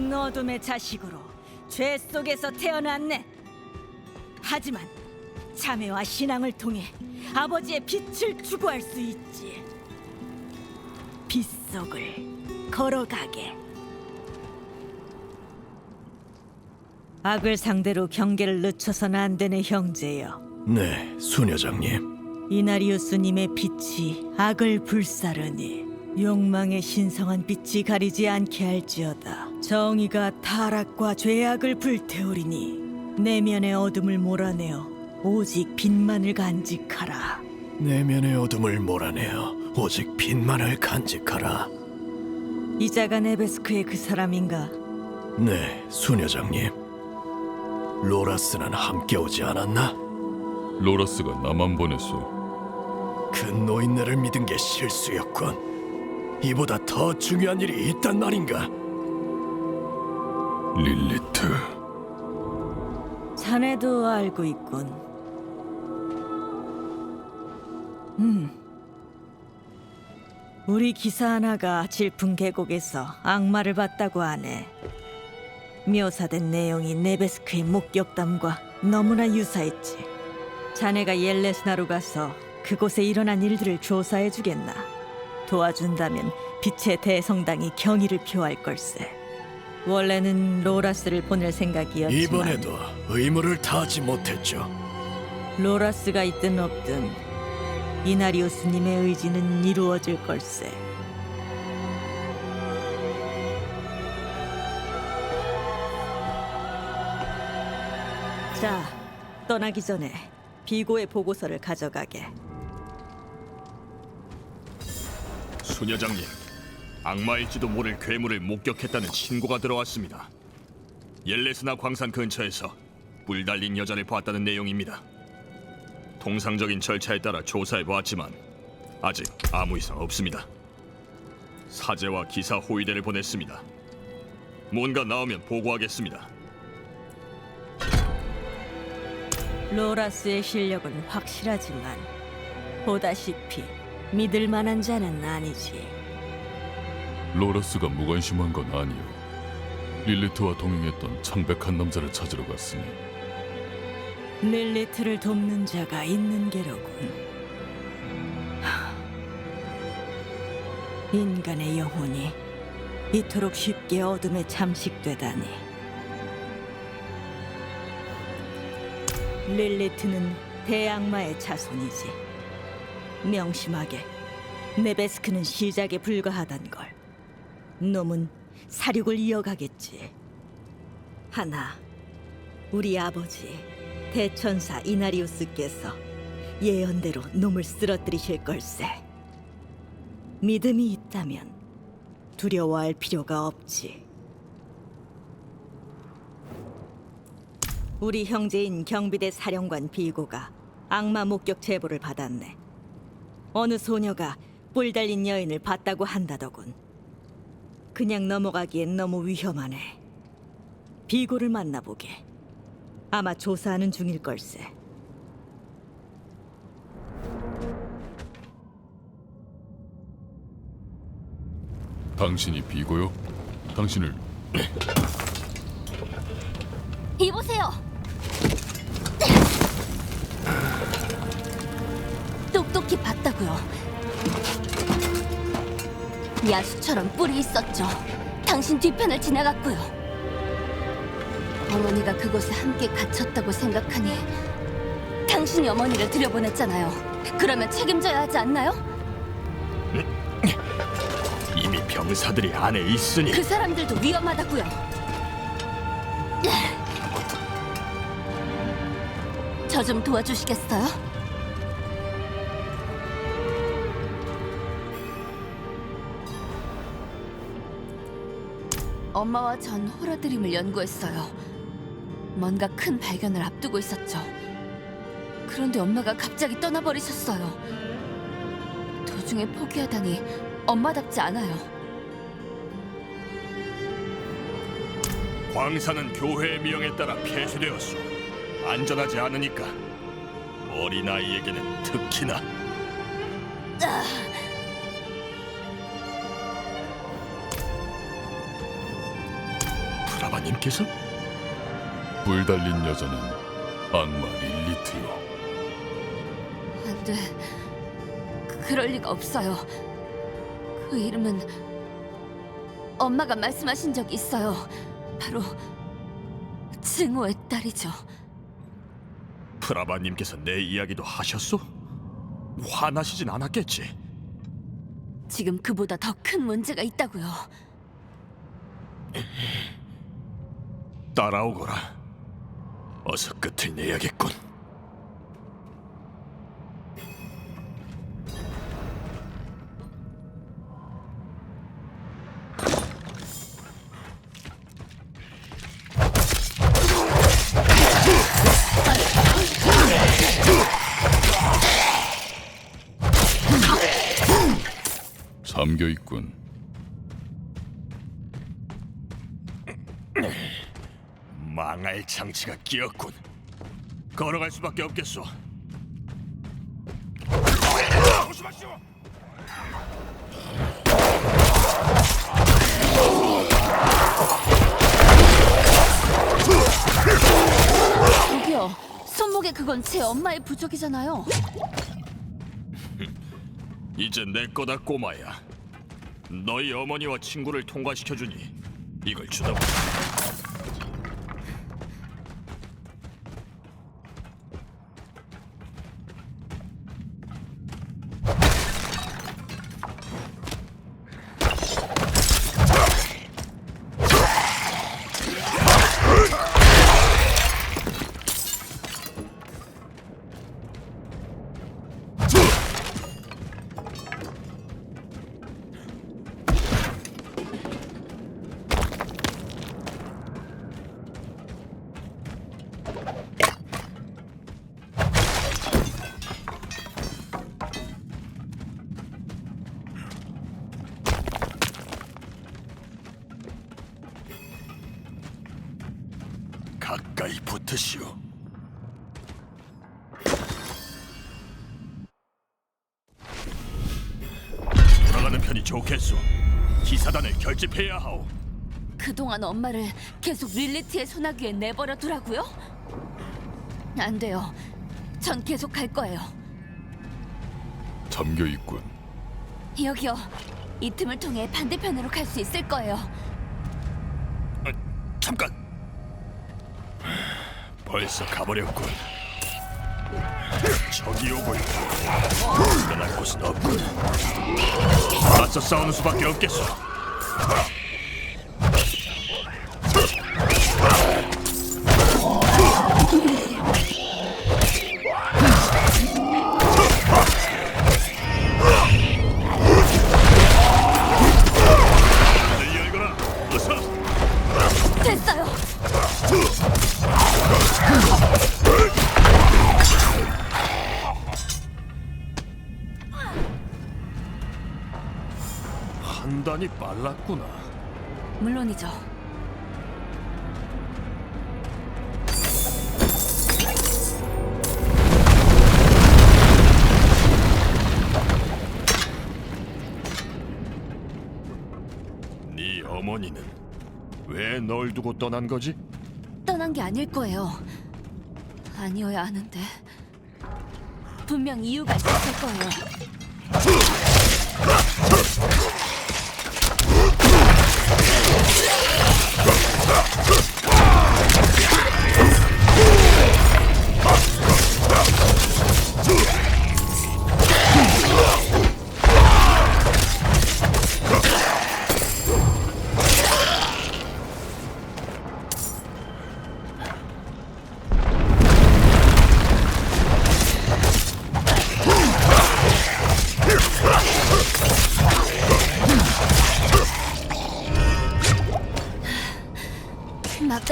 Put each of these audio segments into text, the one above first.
넌 어둠의 자식으로 죄 속에서 태어났네. 하지만 자매와 신앙을 통해 아버지의 빛을 추구할 수 있지. 빛 속을 걸어가게. 악을 상대로 경계를 늦춰서는 안 되는 형제여. 네, 수녀장님. 이나리우스님의 빛이 악을 불사르니 욕망의 신성한 빛이 가리지 않게 할지어다. 정의가 타락과 죄악을 불태우리니 내면의 어둠을 몰아내어 오직 빛만을 간직하라. 내면의 어둠을 몰아내어 오직 빛만을 간직하라. 이자가 네베스크의 그 사람인가? 네, 수녀장님. 로라스는 함께 오지 않았나? 로라스가 나만 보냈소. 그 노인네를 믿은 게 실수였군. 이보다 더 중요한 일이 있단 말인가? 릴리트. 자네도 알고 있군. 음. 우리 기사 하나가 질풍 계곡에서 악마를 봤다고 하네. 묘사된 내용이 네베스크의 목격담과 너무나 유사했지. 자네가 옐레스나로 가서 그곳에 일어난 일들을 조사해 주겠나. 도와준다면 빛의 대성당이 경의를 표할 걸세. 원래는 로라스를 보낼 생각이었지만 이번에도 의무를 다하지 못했죠. 로라스가 있든 없든 이나리오스님의 의지는 이루어질 걸세. 자, 떠나기 전에 비고의 보고서를 가져가게. 수녀장님, 악마일지도 모를 괴물을 목격했다는 신고가 들어왔습니다. 옐레스나 광산 근처에서 뿔 달린 여자를 봤다는 내용입니다. 통상적인 절차에 따라 조사해 보았지만 아직 아무 이상 없습니다. 사제와 기사 호위대를 보냈습니다. 뭔가 나오면 보고하겠습니다. 로라스의 실력은 확실하지만 보다시피 믿을 만한 자는 아니지. 로라스가 무관심한 건 아니오. 릴리트와 동행했던 창백한 남자를 찾으러 갔으니 릴리트를 돕는 자가 있는 게로군. 하, 인간의 영혼이 이토록 쉽게 어둠에 잠식되다니. 릴리트는 대악마의 자손이지. 명심하게, 네베스크는 시작에 불과하단 걸. 놈은 사륙을 이어가겠지. 하나, 우리 아버지 대천사 이나리우스께서 예언대로 놈을 쓰러뜨리실 걸세. 믿음이 있다면 두려워할 필요가 없지. 우리 형제인 경비대 사령관 비고가 악마 목격 제보를 받았네. 어느 소녀가 뿔 달린 여인을 봤다고 한다더군. 그냥 넘어가기엔 너무 위험하네. 비고를 만나보게. 아마 조사하는 중일 걸세. 당신이 비고요? 당신을 이보세요. 야수처럼 뿔이 있었죠. 당신 뒤편을 지나갔고요. 어머니가 그곳에 함께 갇혔다고 생각하니 당신이 어머니를 들여보냈잖아요. 그러면 책임져야 하지 않나요? 이미 병사들이 안에 있으니 그 사람들도 위험하다고요. 저 좀 도와주시겠어요? 엄마와 전 호러드림을 연구했어요. 뭔가 큰 발견을 앞두고 있었죠. 그런데 엄마가 갑자기 떠나버리셨어요. 도중에 포기하다니 엄마답지 않아요. 광산은 교회의 미형에 따라 폐쇄되었소. 안전하지 않으니까 어린아이에게는 특히나 프 라바님께서 뿔 달린 여자는 악마 릴리트요. 안 돼. 그- 그럴 리가 없어요. 그 이름은 엄마가 말씀하신 적 있어요. 바로 증오의 딸이죠. 프라바님께서 내 이야기도 하셨소? 화나시진 않았겠지. 지금 그보다 더 큰 문제가 있다고요. 따라오거라. 어서 끝을 내야겠군. 잠겨 있군. 망할 장치가 끼었군. 걸어갈 수밖에 없겠소. 조심하시오. 저기요. 손목에 그건 제 엄마의 부적이잖아요. 이제 내 거다 꼬마야. 너희 어머니와 친구를 통과시켜 주니 이걸 주다. 가까 이 붙으시오. 돌아가는 편이 좋겠소. 기사단을 결집해야 하오. 그동안 엄마를 계속 릴리트의 소나기에 내버려 두라고요? 안 돼요. 전 계속 갈 거예요. 잠겨 있군. 여기요. 이 틈을 통해 반대편으로 갈 수 있을 거예요. 아, 잠깐. 벌써 가버렸군. 저기 오고 있고 떠날 곳은 없군. 맞서 싸우는 수밖에 없겠어. 빨랐구나. 물론이죠. 네 어머니는 왜 널 두고 떠난 거지? 떠난 게 아닐 거예요. 아니어야 하는데. 분명 이유가 있었을 거예요. あっ!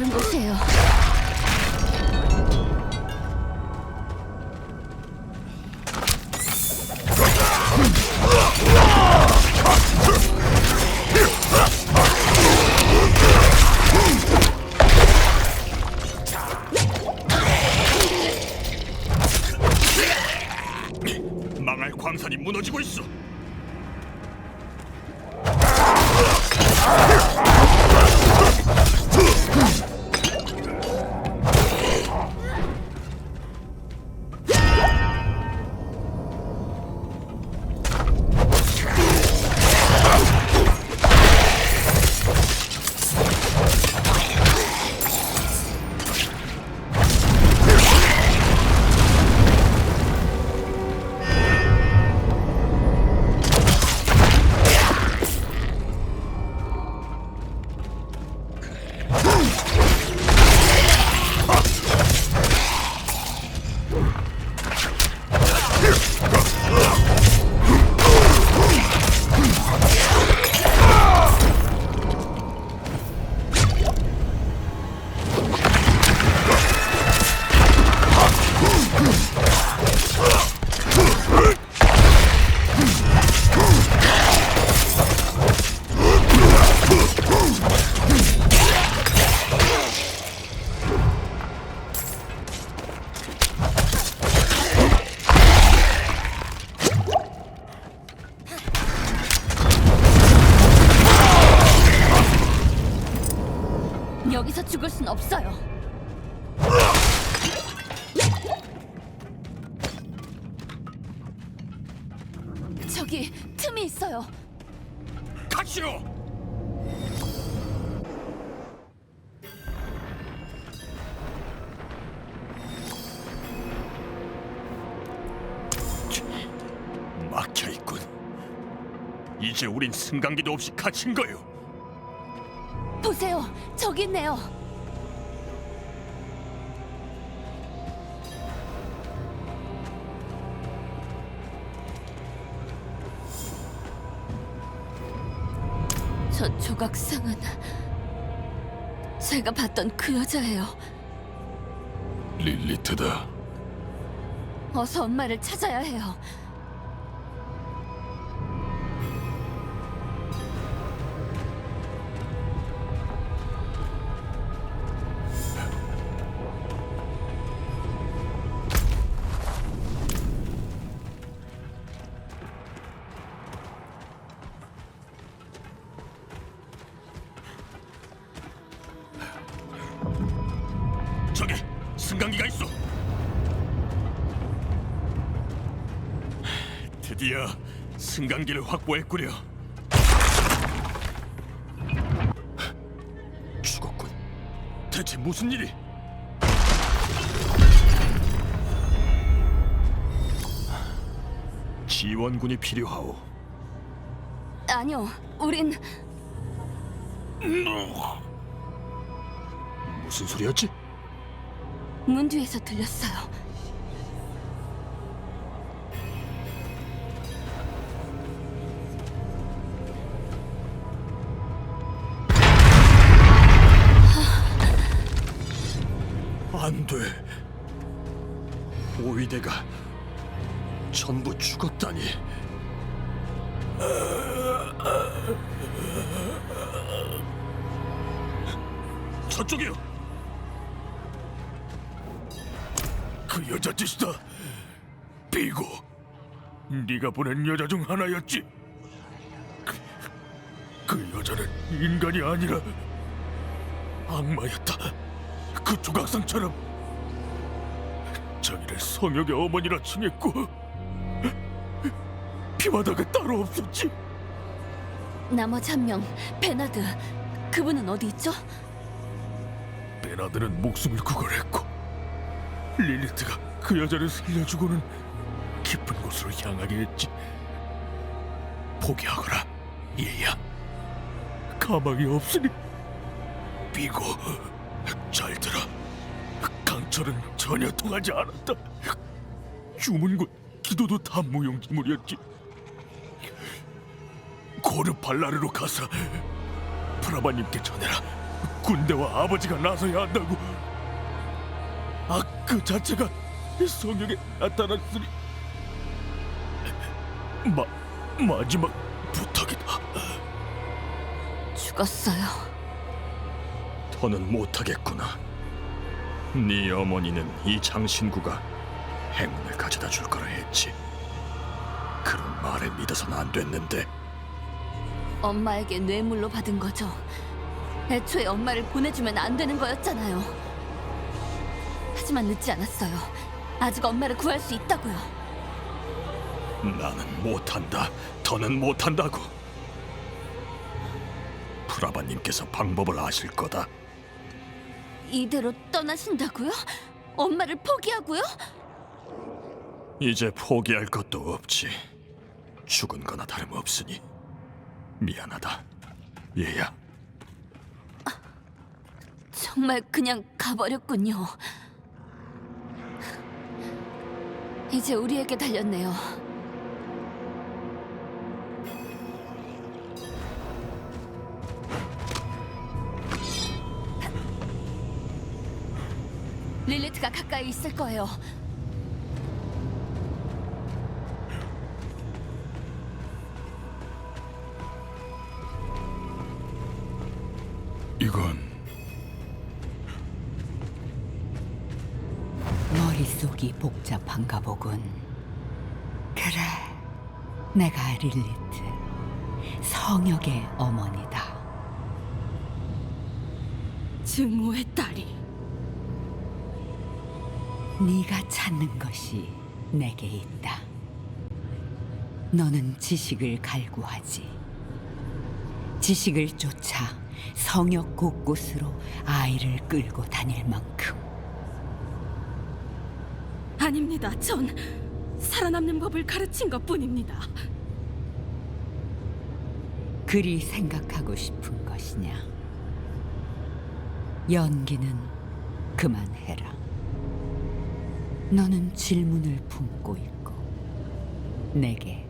다른 곳이에요. 망할 광산이 무너지고 있어. 이제 우린 승강기도 없이 갇힌 거요. 보세요, 저기 있네요. 저 조각상은 제가 봤던 그 여자예요. 릴리트다. 어서 엄마를 찾아야 해요. 승강기를 확보했구려. 죽었군. 대체 무슨 일이? 지원군이 필요하오. 아니요, 우린 무슨 소리였지? 문 뒤에서 들렸어요. 안 돼. 오이대가 전부 죽었다니. 저쪽이요. 그 여자 짓이다. 비고. 네가 보낸 여자 중 하나였지. 그, 그 여자는 인간이 아니라 악마였다. 그 조각상처럼 자기를 성역의 어머니라 칭했고 피바다가 따로 없었지. 나머지 한 명, 베나드. 그분은 어디 있죠? 베나드는 목숨을 구걸했고 릴리트가 그 여자를 살려주고는 깊은 곳으로 향하게 했지. 포기하거라, 얘야. 가망이 없으니 비고 잘 들어. 강철은 전혀 통하지 않았다. 주문과 기도도 다 무용지물이었지. 고르 발라르로 가서 프라바님께 전해라. 군대와 아버지가 나서야 한다고. 악그 자체가 성령에 나타났으니 마 마지막 부탁이다. 죽었어요. 더는 못하겠구나. 네 어머니는 이 장신구가 행운을 가져다 줄 거라 했지. 그런 말에 믿어서는 안 됐는데 엄마에게 뇌물로 받은 거죠. 애초에 엄마를 보내주면 안 되는 거였잖아요. 하지만 늦지 않았어요. 아직 엄마를 구할 수 있다고요. 나는 못한다. 더는 못한다고. 프라바님께서 방법을 아실 거다. 이대로 떠나신다고요? 엄마를 포기하고요? 이제 포기할 것도 없지. 죽은 거나 다름없으니 미안하다. 얘야. 정말 그냥 가버렸군요. 이제 우리에게 달렸네요. 릴리트가 가까이 있을 거예요. 이건 머릿속이 복잡한가 보군. 그래, 내가 릴리트, 성역의 어머니다. 증오의 딸이 네가 찾는 것이 내게 있다. 너는 지식을 갈구하지. 지식을 쫓아 성역 곳곳으로 아이를 끌고 다닐 만큼 아닙니다. 전 살아남는 법을 가르친 것뿐입니다. 그리 생각하고 싶은 것이냐? 연기는 그만해라. 너는 질문을 품고 있고 내게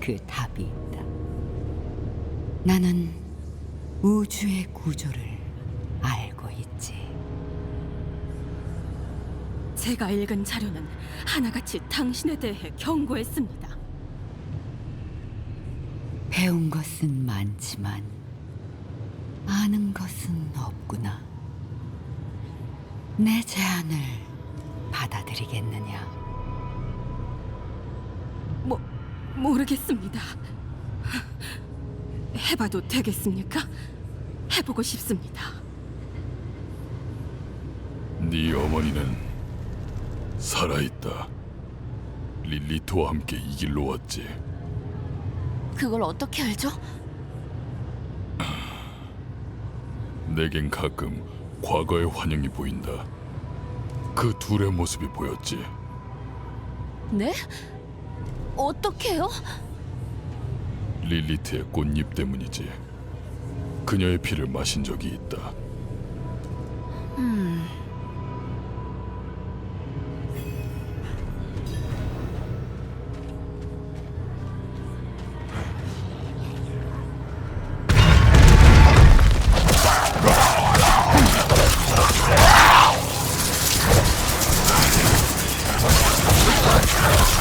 그 답이 있다. 나는 우주의 구조를 알고 있지. 제가 읽은 자료는 하나같이 당신에 대해 경고했습니다. 배운 것은 많지만 아는 것은 없구나. 내 제안을 받아들이겠느냐? 뭐 모르겠습니다. 해봐도 되겠습니까? 해보고 싶습니다. 네 어머니는 살아있다. 릴리트와 함께 이 길로 왔지. 그걸 어떻게 알죠? 내겐 가끔 과거의 환영이 보인다. 그 둘의 모습이 보였지. 네? 어떻게요? 릴리트의 꽃잎 때문이지. 그녀의 피를 마신 적이 있다.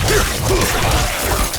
ほら!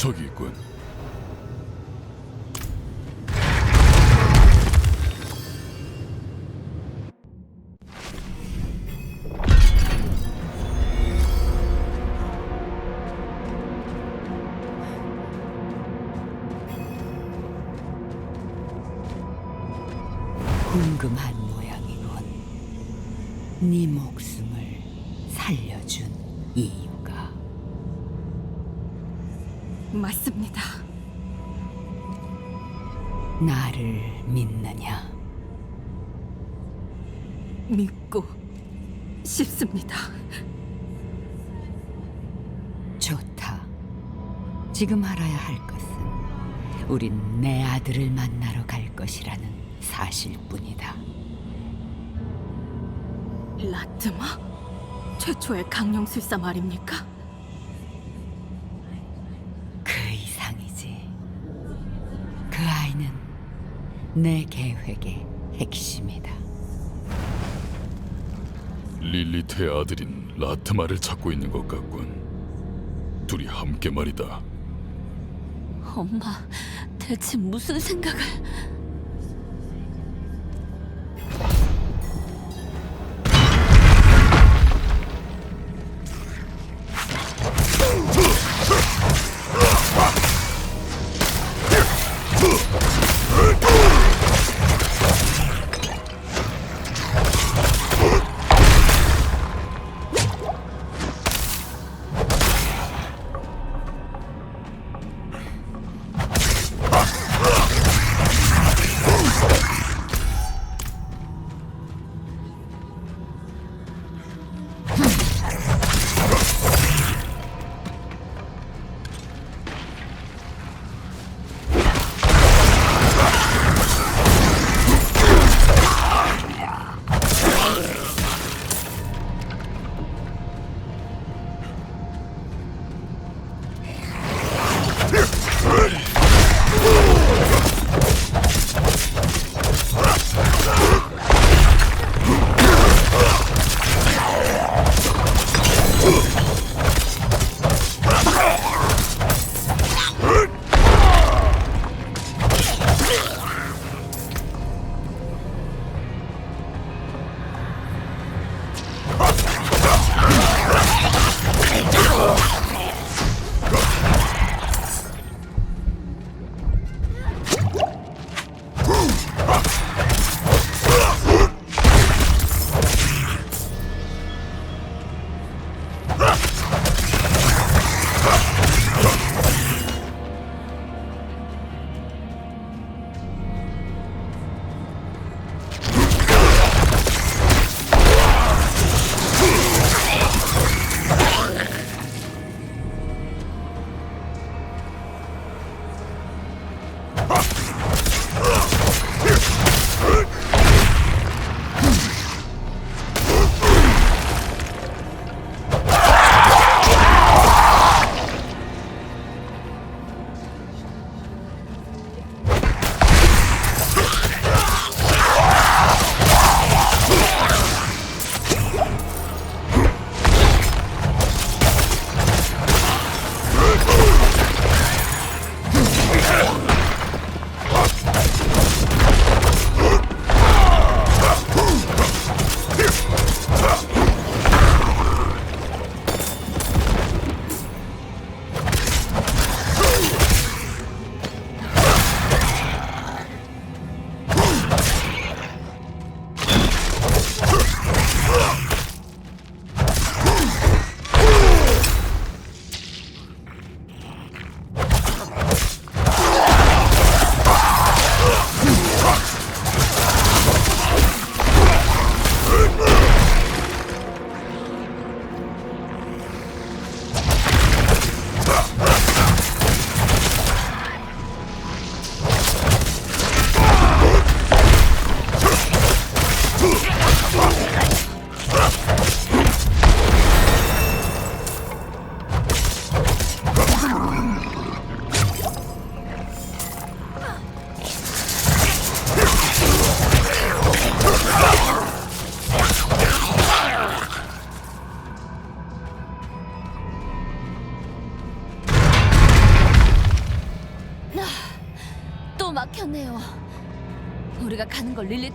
아, 저기 있군. 싶습니다. 좋다. 지금 알아야 할 것은 우린 내 아들을 만나러 갈 것이라는 사실뿐이다. 라트마? 최초의 강령술사 말입니까? 그 이상이지. 그 아이는 내 계획의 핵심이다. 릴리트의 아들인 라트마를 찾고 있는 것 같군. 둘이 함께 말이다. 엄마, 대체 무슨 생각을?